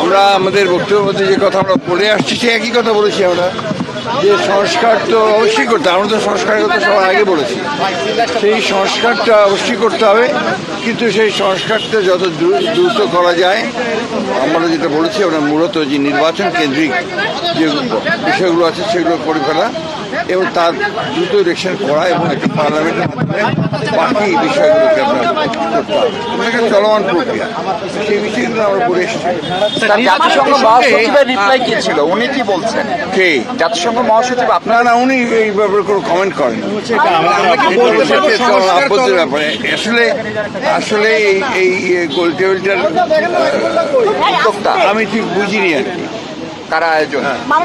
আমরা আমাদের বক্তব্যের মধ্যে যে কথা আমরা বলে আসছি, সে একই কথা বলেছি আমরা যে সংস্কার তো অবশ্যই করতে হবে। আমরা তো সংস্কারের কথা সবার আগে বলেছি সেই সংস্কারটা অবশ্যই করতে হবে, কিন্তু সেই সংস্কারটা যত দ্রু- দ্রুত করা যায়, আমরা যেটা বলেছি, আমরা মূলত যে নির্বাচন কেন্দ্রিক যে বিষয়গুলো আছে, সেগুলো করে ফেলা এবং তার দ্রুত ইলেকশন করা এবং একটা পার্লামেন্টের মাধ্যমে বাকি বিষয়গুলোকে আপনার করতে এটা একটা চলমান প্রক্রিয়া। সেই বিষয়গুলো আমরা বলে এসেছি। জাতিসংঘ মহাসচিবের রিপ্লাই কি ছিল? উনি কি বলছেন? কে? জাতিসংঘ মহাসচিব আপনার না উনি এই ব্যাপারে কোনো কমেন্ট করেন? ব্যাপারে। আসলে আসলে এই এই গোল টেবিলটার উদ্যোক্তা আমি ঠিক বুঝিনি আর কি। কারা আয়োজন।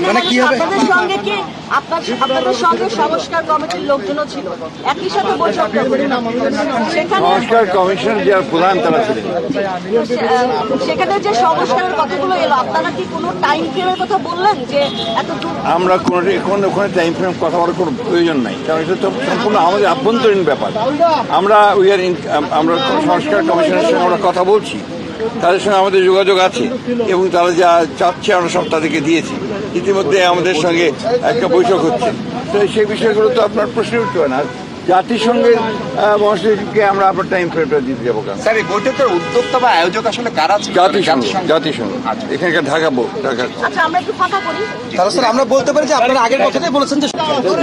মানে কি হবে? আপনাদের সঙ্গে কি আপনার আপনাদের সঙ্গে সংস্কার কমিটির লোকজনও ছিল। একই সাথে বৈঠক সেখানে সংস্কার কমিশন যার প্রধান তারা ছিলেন। সেখানে যে সংস্কারের কথাগুলো এলো আপনারা কি কোনো টাইম ফ্রেমের কথা বললেন যে এত আমরা কোনো এখন ওখানে টাইম ফ্রেম কথা বলার কোনো প্রয়োজন নাই। কারণ এটা তো সম্পূর্ণ আমাদের আভ্যন্তরীণ ব্যাপার। আমরা উই আর আমরা সংস্কার কমিশনের সঙ্গে আমরা কথা বলছি। তাদের সঙ্গে আমাদের যোগাযোগ আছে এবং তারা যা চাচ্ছে আমরা সব তাদেরকে দিয়েছি। ইতিমধ্যে আমাদের সঙ্গে একটা বৈঠক হচ্ছে। তো সেই বিষয়গুলো তো আপনার প্রশ্ন উঠবে না। জাতিসংঘের মহাসচিবকে আমরা আপনার টাইম ফ্রেমটা দিতে যাব কেন? স্যার এই বৈঠকের উদ্যোক্তা বা আয়োজক আসলে কারা ছিল জাতিসংঘ জাতিসংঘ। এখানকার ঢাকা ঢাকা। আচ্ছা আমরা একটু ফাঁকা করি। তাহলে স্যার আমরা বলতে পারি যে আপনারা আগের কথাটাই বলেছেন যে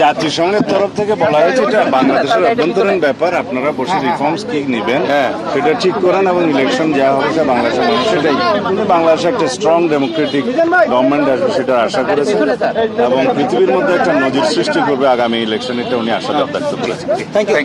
জাতিসংঘের তরফ থেকে বলা হয়েছে এটা বাংলাদেশের অভ্যন্তরীণ ব্যাপার আপনারা বসে রিফর্মস কি নেবেন হ্যাঁ। সেটা ঠিক করেন এবং ইলেকশন যা হবে সেটা বাংলাদেশের মানুষ সেটাই কিন্তু বাংলাদেশে একটা স্ট্রং ডেমোক্রেটিক গভর্নমেন্ট আসবে সেটা আশা করেছেন। এবং পৃথিবীর মধ্যে একটা নজির সৃষ্টি করবে আগামী ইলেকশন এটা উনি আশা ব্যক্ত করেছেন। Thank you.